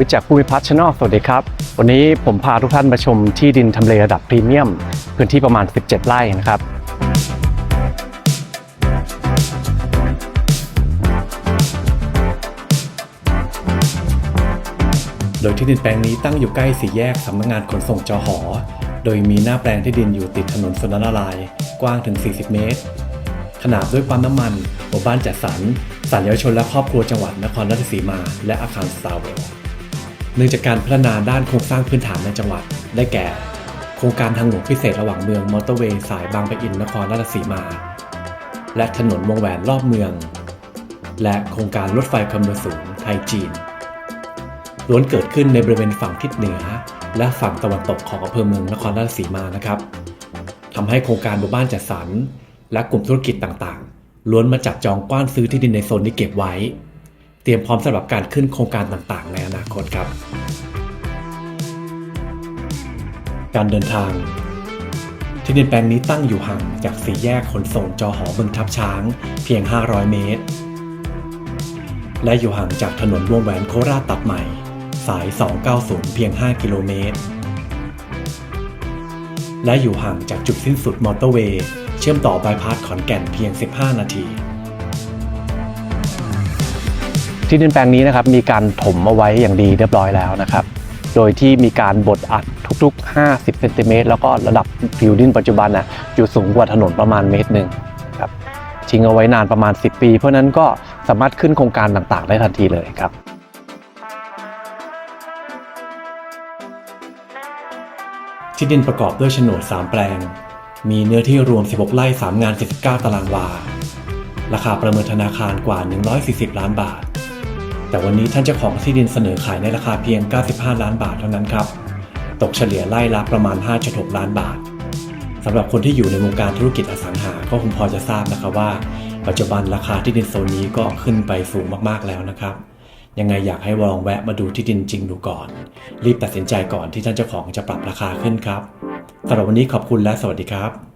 วิจักภูมิพัฒน์ชนอสวัสดีครับ วันนี้ผมพาทุกท่านมาชมที่ดินทำเลระดับพรีเมียม พื้นที่ประมาณ 17 ไร่นะครับโดยที่ดินแปลงนี้ตั้งอยู่ใกล้สี่แยกสำนักงานขนส่งจอหอ โดยมีหน้าแปลงที่ดินอยู่ติดถนนสุนทรลาย กว้างถึง 40 เมตร ขนาบด้วยปั๊มน้ำมันหมู่บ้านจัดสรรสานเยาวชนและครอบครัวจังหวัดนครราชสีมา และอาคารสตาร์เวล เนื่องจากการพัฒนาด้านโครงสร้างพื้นฐานในจังหวัด ได้แก่ โครงการทางหลวงพิเศษระหว่างเมืองมอเตอร์เวย์สายบางปะอินนครราชสีมา และถนนวงแหวนรอบเมือง และโครงการรถไฟความเร็วสูงไทยจีนล้วนเกิดขึ้นในบริเวณฝั่งทิศเหนือ และฝั่งตะวันตกของอำเภอเมืองนครราชสีมานะครับทำให้โครงการหมู่บ้านจัดสรรและกลุ่มธุรกิจต่างๆ ล้วนมาจับจองกว้านซื้อที่ดินในโซนนี้เก็บไว้ เตรียมพร้อมสำหรับการขึ้นโครงการต่างๆ ในอนาคตครับ การเดินทาง ที่ดินแปลงนี้ตั้งอยู่ห่างจากสี่แยกขนส่งจอหอบึงทับช้าง เพียง 500 เมตร และอยู่ห่างจากถนนวงแหวนโคราชตัดใหม่ สาย 290 เพียง 5 กิโลเมตรและอยู่ห่างจากจุดสิ้นสุดมอเตอร์เวย์ เชื่อมต่อบายพาสขอนแก่นเพียง 15 นาที ที่ดินแปลงนี้นะครับมีการถมเอาไว้อย่างดีเรียบร้อยแล้วนะครับ โดยที่มีการบดอัดทุกๆ 50เซนติเมตรแล้วก็ระดับผิวดินปัจจุบันนะอยู่สูงกว่าถนนประมาณเมตรหนึ่งครับทิ้งเอาไว้นานประมาณ 10 ปี เพราะนั้นก็สามารถขึ้นโครงการต่างๆ ได้ทันทีเลยครับที่ดินประกอบด้วยโฉนด 3 แปลง มีเนื้อที่รวม 16 ไร่ 3 งาน 79 ตารางวา ราคาประเมินธนาคารกว่า 140 ล้านบาท แต่วันนี้ท่านเจ้าของที่ดินเสนอขายในราคาเพียง 95 ล้านบาทเท่านั้นครับ ตกเฉลี่ยไร่ละประมาณ 5.6 ล้านบาทสำหรับคนที่อยู่ในวงการธุรกิจอสังหา ก็คงพอจะทราบนะครับว่า ปัจจุบันราคาที่ดินโซนนี้ก็ขึ้นไปสูงมากๆแล้วนะครับ ยังไงอยากให้ลองแวะมาดูที่ดินจริงดูก่อน รีบตัดสินใจก่อนที่ท่านเจ้าของจะปรับราคาขึ้นครับสำหรับวันนี้ขอบคุณและสวัสดีครับ